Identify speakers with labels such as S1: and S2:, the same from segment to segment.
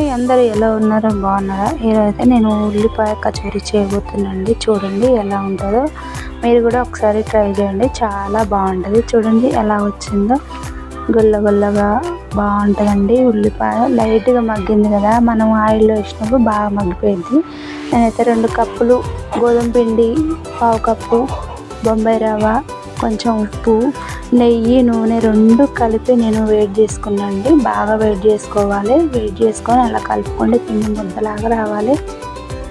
S1: అందరూ అందరు ఎలా ఉన్నారో బాగున్నారా? ఈరోజైతే నేను ఉల్లిపాయ కచోరీ చేయబోతున్నానండి. చూడండి ఎలా ఉంటుందో. మీరు కూడా ఒకసారి ట్రై చేయండి. చాలా బాగుంటుంది. చూడండి ఎలా వచ్చిందో. గుల్ల గుల్లగా బాగుంటుందండి. ఉల్లిపాయ లైట్గా మగ్గింది కదా. మనం ఆయిల్లో వేసినప్పుడు బాగా మగ్గిపోయింది. నేనైతే రెండు కప్పులు గోధుమ పిండి పావు కప్పు బొంబాయి రవ్వ కొంచెం ఉప్పు నెయ్యి నూనె రెండు కలిపి నేను వేడి చేసుకున్నాండి బాగా వేడి చేసుకోవాలి. వేడి చేసుకొని అలా కలుపుకుంటే పిండి ముద్దలాగా రావాలి.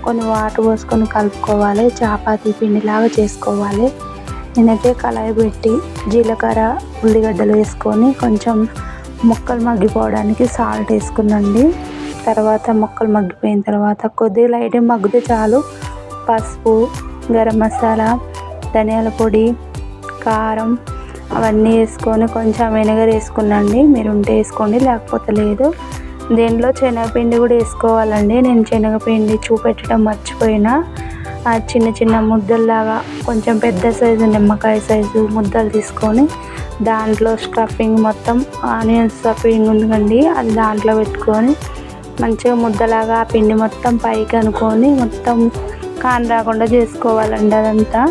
S1: కొన్ని వాటర్ పోసుకొని కలుపుకోవాలి. చపాతీ పిండిలాగా చేసుకోవాలి. నేనైతే కళాయి పెట్టి జీలకర్ర ఉల్లిగడ్డలు వేసుకొని కొంచెం ముక్కలు మగ్గిపోవడానికి సాల్ట్ వేసుకున్నాండి తర్వాత ముక్కలు మగ్గిపోయిన తర్వాత కొద్దిగా లైట్గా మగ్గితే చాలు. పసుపు గరం మసాలా ధనియాల పొడి కారం అవన్నీ వేసుకొని కొంచెం వెనగర్ వేసుకున్నాండి. మీరు ఉంటే వేసుకోండి లేకపోతే లేదు. దీనిలో శనగపిండి కూడా వేసుకోవాలండి. నేను శనగపిండి చూపెట్టడం మర్చిపోయినా. చిన్న చిన్న ముద్దల్లాగా కొంచెం పెద్ద సైజు నిమ్మకాయ సైజు ముద్దలు తీసుకొని దాంట్లో స్టఫింగ్ మొత్తం ఆనియన్ స్టఫింగ్ ఉందండి. అది దాంట్లో పెట్టుకొని మంచిగా ముద్దలాగా ఆ పిండి మొత్తం పైకి అనుకొని మొత్తం కాన్ రాకుండా చేసుకోవాలండి అదంతా.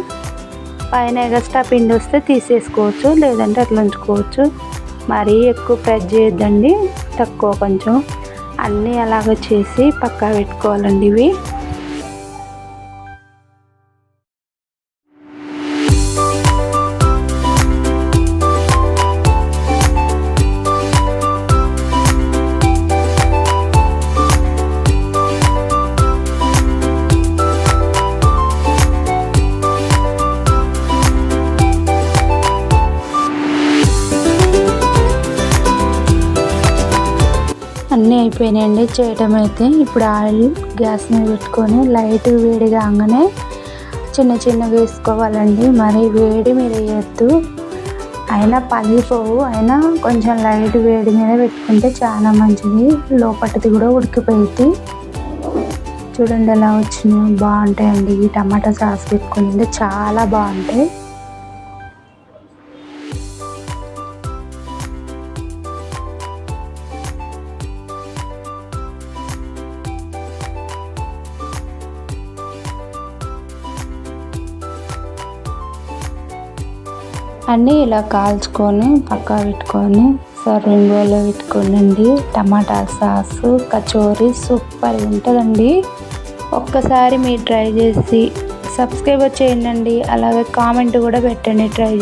S1: పైన ఎగస్ట్రా పిండి వస్తే తీసేసుకోవచ్చు లేదంటే అట్లా ఉంచుకోవచ్చు. మరీ ఎక్కువ ఫ్రై చేయొద్దండి తక్కువ కొంచెం. అన్నీ అలాగ చేసి పక్కా పెట్టుకోవాలండి ఇవి. అన్నీ అయిపోయినాయండి. చేయటం అయితే ఇప్పుడు ఆయిల్ గ్యాస్ మీద పెట్టుకొని లైట్ వేడి కాగానే చిన్న చిన్నగా వేసుకోవాలండి. మరి వేడి మీద వేయద్దు. అయినా పగిలిపోవు. అయినా కొంచెం లైట్ వేడి మీద పెట్టుకుంటే చాలా మంచిది. లోపటిది కూడా ఉడికిపోయింది చూడండి ఎలా వచ్చినాయి. బాగుంటాయండి. ఈ టమాటా సాస్ పెట్టుకుని చాలా బాగుంటాయి. అన్నీ ఇలా కాల్చుకొని పక్కా పెట్టుకొని సర్వింగ్ బౌల్లో పెట్టుకోనండి టమాటా సాసు కచోరీ సూపర్ ఉంటుందండి. ఒక్కసారి మీరు ట్రై చేసి సబ్స్క్రైబర్ చేయండి అలాగే కామెంట్ కూడా పెట్టండి ట్రై